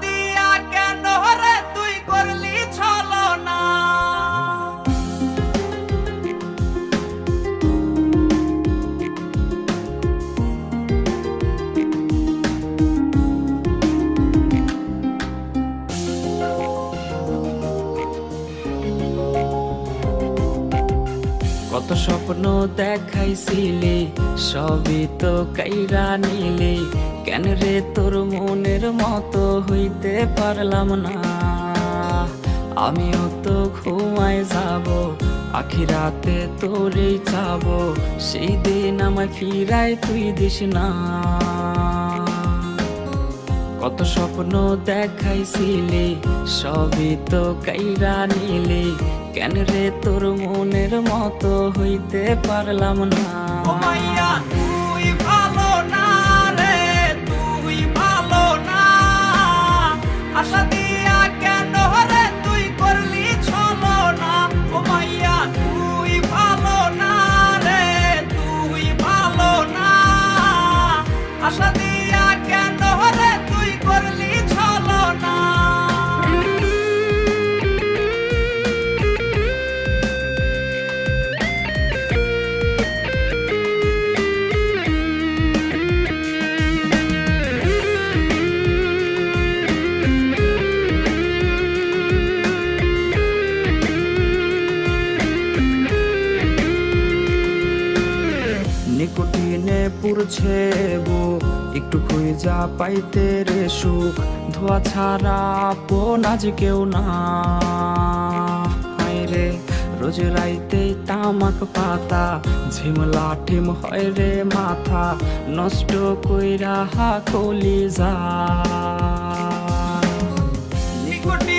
Adi দেখাইছিলি, সবই তো কাইরা নিলে। কেন রে তোর মনের মতো হইতে পারলাম না? আমিও তো ঘুমায় যাব আখিরাতে তোরে যাব সেই দিন আমায় ফিরাই তুই দিস না। কত স্বপ্ন দেখাইছিলি, সবই তো কাইরা নিলে। কেন রে তোর মনের মতো হইতে পারলাম না? তুই ভালো নিকোটিনে পুরছে বো একটু খুঁজা পাইতে রে সুখ ধোয়া ছাড়া আপন আজ কেউ না। রে, রোজ রাইতে তামাক পাতা ঝিম লাঠিম হয় রে মাথা, নষ্ট কইরা হা কলি যা। নিকোটি